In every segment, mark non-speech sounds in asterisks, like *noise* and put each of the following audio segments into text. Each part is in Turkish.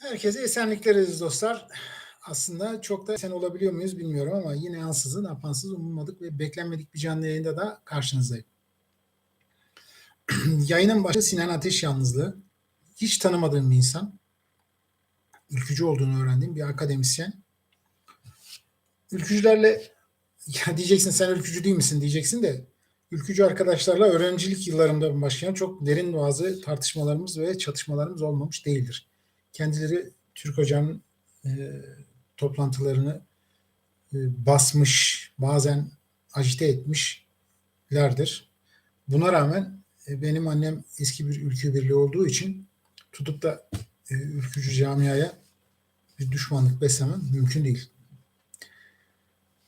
Herkese esenlikler aziz dostlar. Aslında çok da esen olabiliyor muyuz bilmiyorum ama yine ansızın apansız umulmadık ve beklenmedik bir canlı yayında da karşınızdayım. *clears throat* Yayının başı Sinan Ateş yalnızlığı. Hiç tanımadığım bir insan. Ülkücü olduğunu öğrendiğim bir akademisyen. Ülkücülerle *laughs* ya diyeceksin sen ülkücü değil misin diyeceksin de ülkücü arkadaşlarla öğrencilik yıllarımda başlayan çok derin bazı tartışmalarımız ve çatışmalarımız olmamış değildir. Kendileri Türk Hocam'ın e, toplantılarını e, basmış, bazen agite etmişlerdir. Buna rağmen e, benim annem eski bir ülkü birliği olduğu için tutup da e, ülkücü camiaya bir düşmanlık beslemem mümkün değil.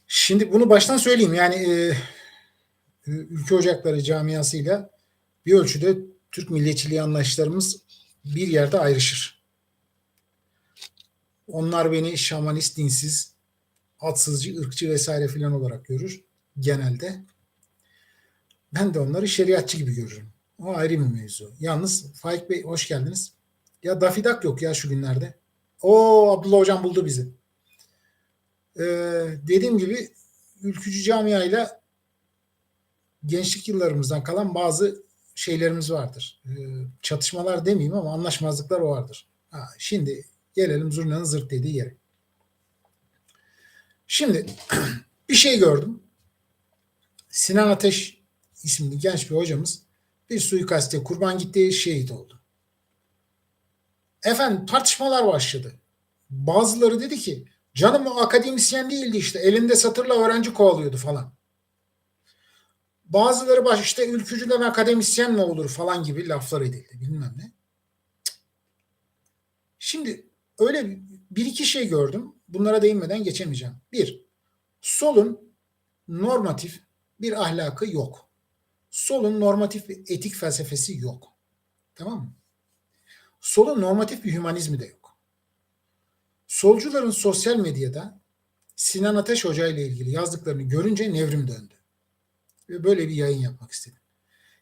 Şimdi bunu baştan söyleyeyim. Yani e, Ülke Ocakları camiasıyla bir ölçüde Türk milliyetçiliği anlayışlarımız bir yerde ayrışır. Onlar beni şamanist, dinsiz, atsızcı, ırkçı vesaire filan olarak görür genelde. Ben de onları şeriatçı gibi görürüm. O ayrı bir mevzu. Yalnız Faik Bey hoş geldiniz. Ya dafidak yok ya şu günlerde. O Abdullah Hocam buldu bizi. Ee, dediğim gibi ülkücü camiayla gençlik yıllarımızdan kalan bazı şeylerimiz vardır. Ee, çatışmalar demeyeyim ama anlaşmazlıklar vardır. Ha, şimdi gelelim zurnanın zırt dediği yere. Şimdi *clears throat* bir şey gördüm. Sinan Ateş isimli genç bir hocamız bir suikaste kurban gitti, şehit oldu. Efendim tartışmalar başladı. Bazıları dedi ki canım o akademisyen değildi işte elinde satırla öğrenci kovalıyordu falan. Bazıları baş işte ülkücüden akademisyen mi olur falan gibi laflar edildi bilmem ne. Şimdi öyle bir iki şey gördüm. Bunlara değinmeden geçemeyeceğim. Bir, solun normatif bir ahlakı yok. Solun normatif bir etik felsefesi yok. Tamam mı? Solun normatif bir hümanizmi de yok. Solcuların sosyal medyada Sinan Ateş Hoca ile ilgili yazdıklarını görünce nevrim döndü. Ve böyle bir yayın yapmak istedim.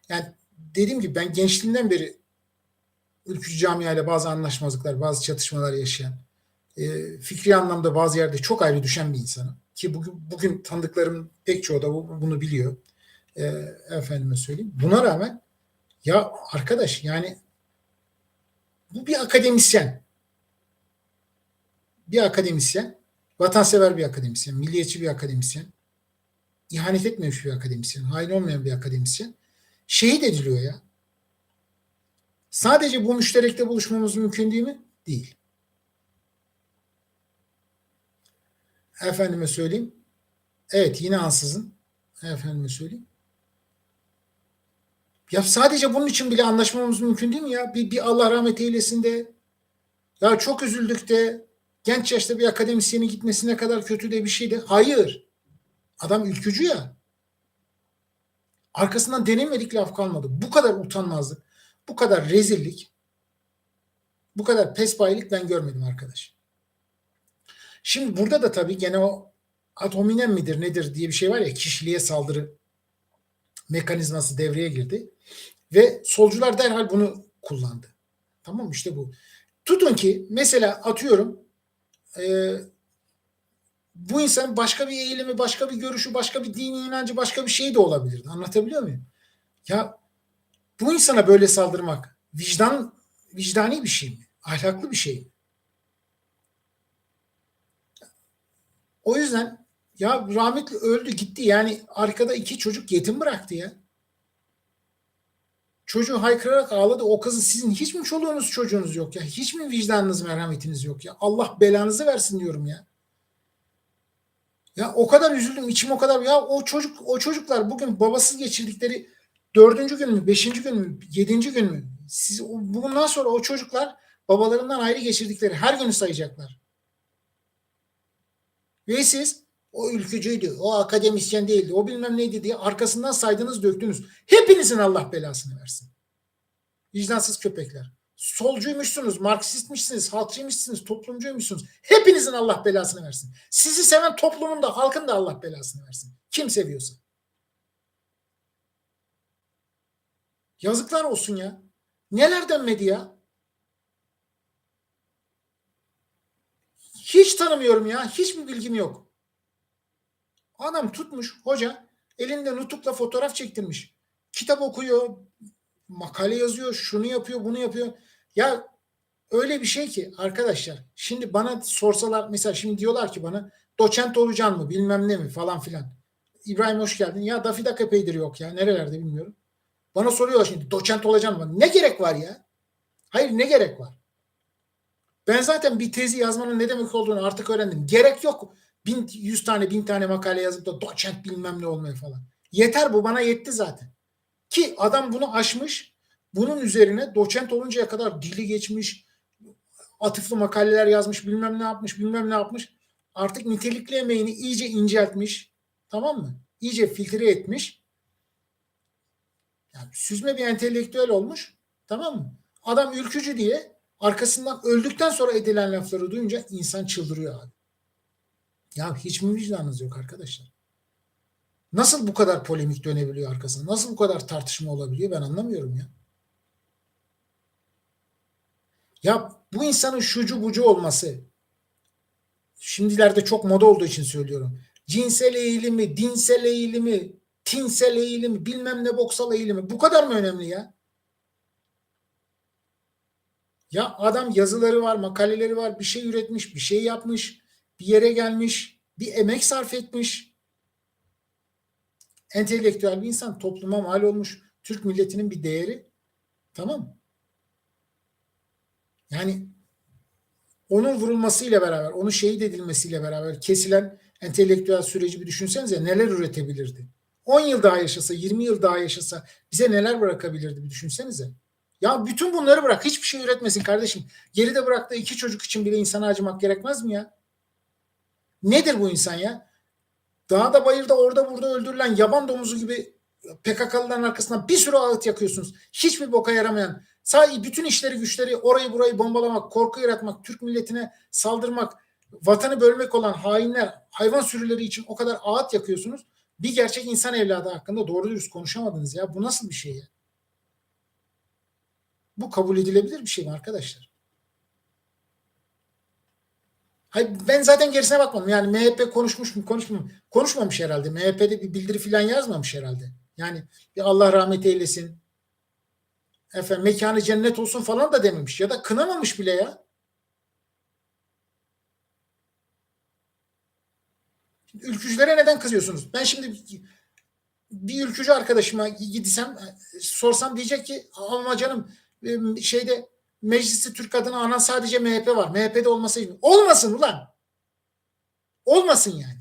Yani dediğim gibi ben gençliğimden beri ülkücü camiayla bazı anlaşmazlıklar, bazı çatışmalar yaşayan, e, fikri anlamda bazı yerde çok ayrı düşen bir insanım. Ki bugün, bugün tanıdıklarım pek çoğu da bunu biliyor. E, efendime söyleyeyim. Buna rağmen ya arkadaş yani bu bir akademisyen. Bir akademisyen, vatansever bir akademisyen, milliyetçi bir akademisyen, ihanet etmemiş bir akademisyen, hain olmayan bir akademisyen şehit ediliyor ya. Sadece bu müşterekte buluşmamız mümkün değil mi? Değil. Efendime söyleyeyim. Evet yine ansızın. Efendime söyleyeyim. Ya sadece bunun için bile anlaşmamız mümkün değil mi ya? Bir, bir Allah rahmet eylesin de. Ya çok üzüldük de. Genç yaşta bir akademisyenin gitmesi ne kadar kötü de bir şeydi. Hayır. Adam ülkücü ya. Arkasından denemedik laf kalmadı. Bu kadar utanmazlık, bu kadar rezillik, bu kadar pespayilik ben görmedim arkadaş. Şimdi burada da tabii gene o atominen midir nedir diye bir şey var ya kişiliğe saldırı mekanizması devreye girdi. Ve solcular derhal bunu kullandı. Tamam işte bu. Tutun ki mesela atıyorum e, bu insan başka bir eğilimi, başka bir görüşü, başka bir dini inancı, başka bir şey de olabilirdi. Anlatabiliyor muyum? Ya bu insana böyle saldırmak vicdan vicdani bir şey mi? Ahlaklı bir şey mi? O yüzden ya rahmetli öldü gitti yani arkada iki çocuk yetim bıraktı ya. Çocuğu haykırarak ağladı. O kızı sizin hiç mi çoluğunuz çocuğunuz yok ya? Hiç mi vicdanınız merhametiniz yok ya? Allah belanızı versin diyorum ya. Ya o kadar üzüldüm içim o kadar ya o çocuk o çocuklar bugün babasız geçirdikleri dördüncü gün mü beşinci gün mü yedinci gün mü siz bundan sonra o çocuklar babalarından ayrı geçirdikleri her günü sayacaklar. Ve siz o ülkücüydü, o akademisyen değildi, o bilmem neydi diye arkasından saydınız döktünüz. Hepinizin Allah belasını versin. Vicdansız köpekler. Solcuymuşsunuz, Marksistmişsiniz, halkçıymışsınız, toplumcuymuşsunuz. Hepinizin Allah belasını versin. Sizi seven toplumun da halkın da Allah belasını versin. Kim seviyorsa. Yazıklar olsun ya. Neler denmedi ya? Hiç tanımıyorum ya. Hiçbir bilgim yok. Adam tutmuş hoca elinde nutukla fotoğraf çektirmiş. Kitap okuyor, makale yazıyor, şunu yapıyor, bunu yapıyor. Ya öyle bir şey ki arkadaşlar şimdi bana sorsalar mesela şimdi diyorlar ki bana doçent olacaksın mı bilmem ne mi falan filan. İbrahim hoş geldin. Ya Daffy Duck epeydir yok ya. Nerelerde bilmiyorum. Bana soruyorlar şimdi doçent olacaksın mı? Ne gerek var ya? Hayır ne gerek var? Ben zaten bir tezi yazmanın ne demek olduğunu artık öğrendim. Gerek yok. Bin, yüz tane bin tane makale yazıp da doçent bilmem ne olmaya falan. Yeter bu bana yetti zaten. Ki adam bunu aşmış. Bunun üzerine doçent oluncaya kadar dili geçmiş. Atıflı makaleler yazmış. Bilmem ne yapmış. Bilmem ne yapmış. Artık nitelikli emeğini iyice inceltmiş. Tamam mı? İyice filtre etmiş. Yani süzme bir entelektüel olmuş. Tamam mı? Adam ülkücü diye arkasından öldükten sonra edilen lafları duyunca insan çıldırıyor abi. Ya hiç mi vicdanınız yok arkadaşlar? Nasıl bu kadar polemik dönebiliyor arkasında? Nasıl bu kadar tartışma olabiliyor ben anlamıyorum ya. Ya bu insanın şucu bucu olması şimdilerde çok moda olduğu için söylüyorum. Cinsel eğilimi, dinsel eğilimi, tinsel eğilimi, bilmem ne boksal eğilimi bu kadar mı önemli ya? Ya adam yazıları var, makaleleri var, bir şey üretmiş, bir şey yapmış, bir yere gelmiş, bir emek sarf etmiş. Entelektüel bir insan topluma mal olmuş. Türk milletinin bir değeri. Tamam mı? Yani onun vurulmasıyla beraber, onun şehit edilmesiyle beraber kesilen entelektüel süreci bir düşünsenize neler üretebilirdi. 10 yıl daha yaşasa, 20 yıl daha yaşasa bize neler bırakabilirdi bir düşünsenize. Ya bütün bunları bırak. Hiçbir şey üretmesin kardeşim. Geride bıraktığı iki çocuk için bile insana acımak gerekmez mi ya? Nedir bu insan ya? Dağda bayırda orada burada öldürülen yaban domuzu gibi PKK'lıların arkasından bir sürü ağıt yakıyorsunuz. Hiçbir boka yaramayan, sadece bütün işleri güçleri orayı burayı bombalamak, korku yaratmak, Türk milletine saldırmak, vatanı bölmek olan hainler, hayvan sürüleri için o kadar ağıt yakıyorsunuz. Bir gerçek insan evladı hakkında doğru dürüst konuşamadınız ya. Bu nasıl bir şey ya? Bu kabul edilebilir bir şey mi arkadaşlar? Hayır, ben zaten gerisine bakmadım. Yani MHP konuşmuş mu konuşmuş mu? Konuşmamış herhalde. MHP'de bir bildiri falan yazmamış herhalde. Yani bir Allah rahmet eylesin. Efendim mekanı cennet olsun falan da dememiş. Ya da kınamamış bile ya. Ülkücülere neden kızıyorsunuz? Ben şimdi bir ülkücü arkadaşıma gitsem sorsam diyecek ki ama canım şeyde mecliste Türk adına anan sadece MHP var. MHP'de olması olmasın ulan. Olmasın yani.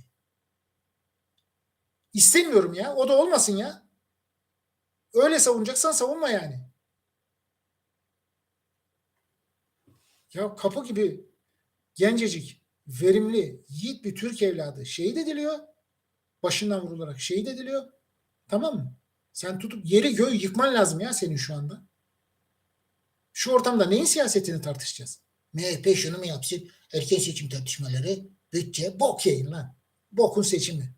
İstemiyorum ya. O da olmasın ya. Öyle savunacaksan savunma yani. Ya kapı gibi gencecik, verimli, yiğit bir Türk evladı şehit ediliyor. Başından vurularak şehit ediliyor. Tamam mı? Sen tutup yeri göğü yıkman lazım ya senin şu anda. Şu ortamda neyin siyasetini tartışacağız? MHP şunu mu yapsın? Erken seçim tartışmaları, bütçe, bok yayın lan. Bokun seçimi.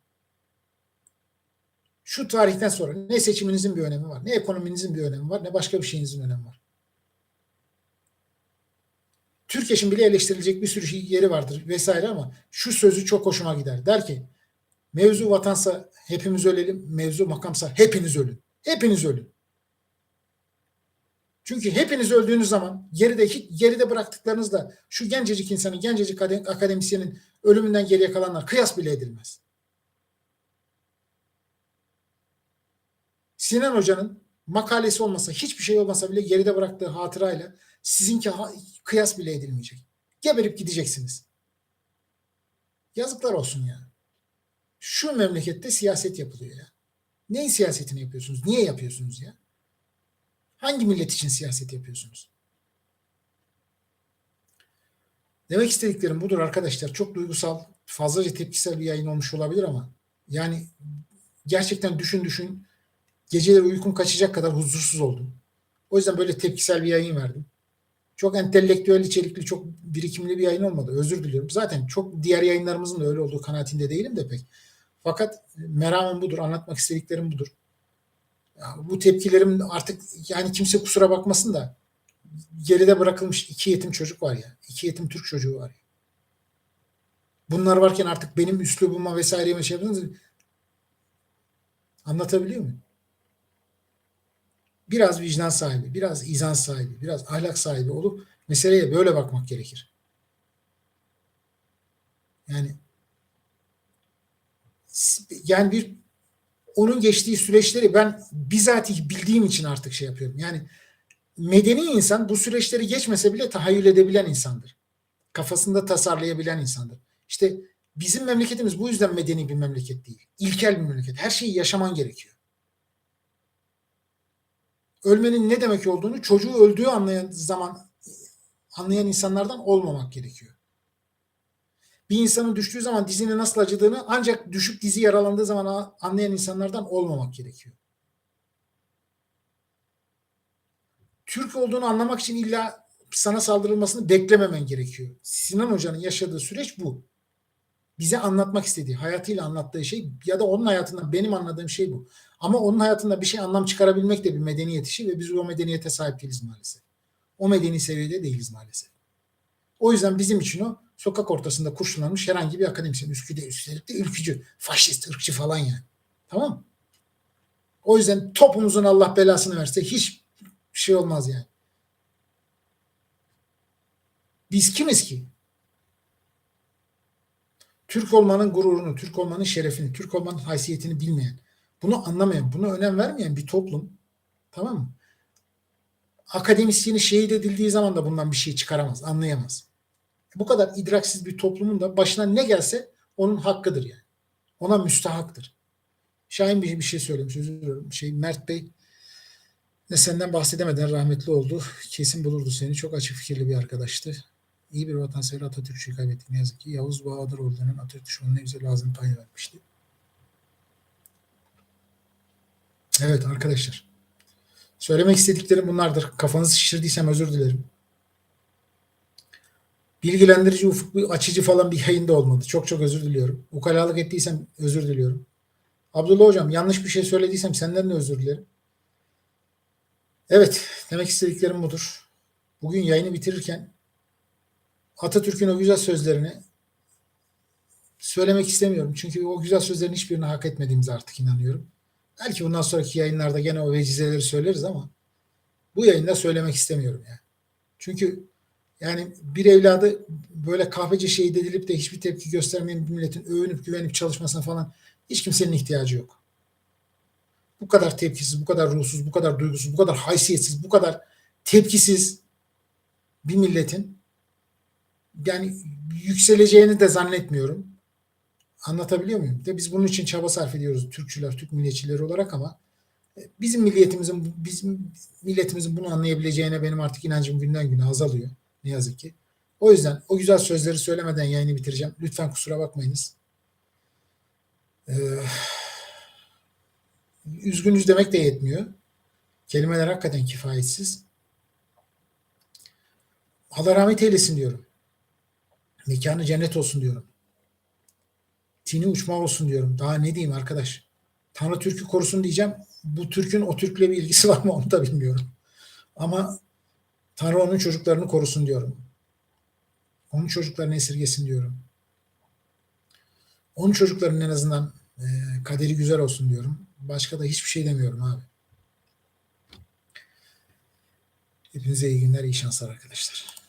Şu tarihten sonra ne seçiminizin bir önemi var, ne ekonominizin bir önemi var, ne başka bir şeyinizin önemi var. Türkiye'nin bile eleştirilecek bir sürü şey, yeri vardır vesaire ama şu sözü çok hoşuma gider. Der ki mevzu vatansa hepimiz ölelim, mevzu makamsa hepiniz ölün. Hepiniz ölün. Çünkü hepiniz öldüğünüz zaman geride geride bıraktıklarınızda şu gencecik insanın, gencecik akademisyenin ölümünden geriye kalanlar kıyas bile edilmez. Sinan Hoca'nın makalesi olmasa, hiçbir şey olmasa bile geride bıraktığı hatırayla sizinki kıyas bile edilmeyecek. Geberip gideceksiniz. Yazıklar olsun ya. Şu memlekette siyaset yapılıyor ya. Neyin siyasetini yapıyorsunuz? Niye yapıyorsunuz ya? Hangi millet için siyaset yapıyorsunuz? Demek istediklerim budur arkadaşlar. Çok duygusal, fazlaca tepkisel bir yayın olmuş olabilir ama yani gerçekten düşün düşün geceleri uykum kaçacak kadar huzursuz oldum. O yüzden böyle tepkisel bir yayın verdim. Çok entelektüel içerikli, çok birikimli bir yayın olmadı. Özür diliyorum. Zaten çok diğer yayınlarımızın da öyle olduğu kanaatinde değilim de pek. Fakat meramım budur, anlatmak istediklerim budur. Ya bu tepkilerim artık yani kimse kusura bakmasın da geride bırakılmış iki yetim çocuk var ya. iki yetim Türk çocuğu var ya. Bunlar varken artık benim üslubuma vesaireye şey yapıyorsunuz. Anlatabiliyor muyum? Biraz vicdan sahibi, biraz izan sahibi, biraz ahlak sahibi olup meseleye böyle bakmak gerekir. Yani yani bir onun geçtiği süreçleri ben bizatihi bildiğim için artık şey yapıyorum. Yani medeni insan bu süreçleri geçmese bile tahayyül edebilen insandır. Kafasında tasarlayabilen insandır. İşte bizim memleketimiz bu yüzden medeni bir memleket değil. İlkel bir memleket. Her şeyi yaşaman gerekiyor. Ölmenin ne demek olduğunu çocuğu öldüğü anlayan zaman anlayan insanlardan olmamak gerekiyor. Bir insanın düştüğü zaman dizine nasıl acıdığını ancak düşüp dizi yaralandığı zaman anlayan insanlardan olmamak gerekiyor. Türk olduğunu anlamak için illa sana saldırılmasını beklememen gerekiyor. Sinan Hoca'nın yaşadığı süreç bu. Bize anlatmak istediği, hayatıyla anlattığı şey ya da onun hayatından benim anladığım şey bu. Ama onun hayatında bir şey anlam çıkarabilmek de bir medeniyet işi ve biz o medeniyete sahip değiliz maalesef. O medeni seviyede değiliz maalesef. O yüzden bizim için o sokak ortasında kurşunlanmış herhangi bir akademisyen. Üsküde, üstelik de ülkücü, faşist, ırkçı falan yani. Tamam mı? O yüzden topumuzun Allah belasını verse hiç şey olmaz yani. Biz kimiz ki? Türk olmanın gururunu, Türk olmanın şerefini, Türk olmanın haysiyetini bilmeyen, bunu anlamayan, buna önem vermeyen bir toplum tamam mı? Akademisyeni şehit edildiği zaman da bundan bir şey çıkaramaz, anlayamaz. Bu kadar idraksiz bir toplumun da başına ne gelse onun hakkıdır yani. Ona müstahaktır. Şahin bir, bir şey söylemiş, özür dilerim. Şey, Mert Bey ne senden bahsedemeden rahmetli oldu. Kesin bulurdu seni. Çok açık fikirli bir arkadaştı. İyi bir vatansever Atatürkçüyü kaybettik ne yazık ki. Yavuz Bahadıroğlu denen Atatürk düşmanı ne güzel ağzını payı vermişti. Evet arkadaşlar. Söylemek istediklerim bunlardır. Kafanızı şişirdiysem özür dilerim. Bilgilendirici, ufuk, açıcı falan bir yayında olmadı. Çok çok özür diliyorum. Ukalalık ettiysem özür diliyorum. Abdullah Hocam yanlış bir şey söylediysem senden de özür dilerim. Evet, demek istediklerim budur. Bugün yayını bitirirken Atatürk'ün o güzel sözlerini söylemek istemiyorum. Çünkü o güzel sözlerin hiçbirini hak etmediğimize artık inanıyorum. Belki bundan sonraki yayınlarda gene o vecizeleri söyleriz ama bu yayında söylemek istemiyorum yani. Çünkü yani bir evladı böyle kahveci şehit edilip de hiçbir tepki göstermeyen bir milletin övünüp güvenip çalışmasına falan hiç kimsenin ihtiyacı yok. Bu kadar tepkisiz, bu kadar ruhsuz, bu kadar duygusuz, bu kadar haysiyetsiz, bu kadar tepkisiz bir milletin yani yükseleceğini de zannetmiyorum. Anlatabiliyor muyum? De biz bunun için çaba sarf ediyoruz Türkçüler, Türk milliyetçileri olarak ama bizim milliyetimizin bizim milletimizin bunu anlayabileceğine benim artık inancım günden güne azalıyor ne yazık ki. O yüzden o güzel sözleri söylemeden yayını bitireceğim. Lütfen kusura bakmayınız. Ee, üzgünüz demek de yetmiyor. Kelimeler hakikaten kifayetsiz. Allah rahmet eylesin diyorum. Mekanı cennet olsun diyorum. Tini uçma olsun diyorum. Daha ne diyeyim arkadaş? Tanrı Türk'ü korusun diyeceğim. Bu Türk'ün o Türk'le bir ilgisi var mı onu da bilmiyorum. Ama Tanrı onun çocuklarını korusun diyorum. Onun çocuklarını esirgesin diyorum. Onun çocuklarının en azından e, kaderi güzel olsun diyorum. Başka da hiçbir şey demiyorum abi. Hepinize iyi günler, iyi şanslar arkadaşlar.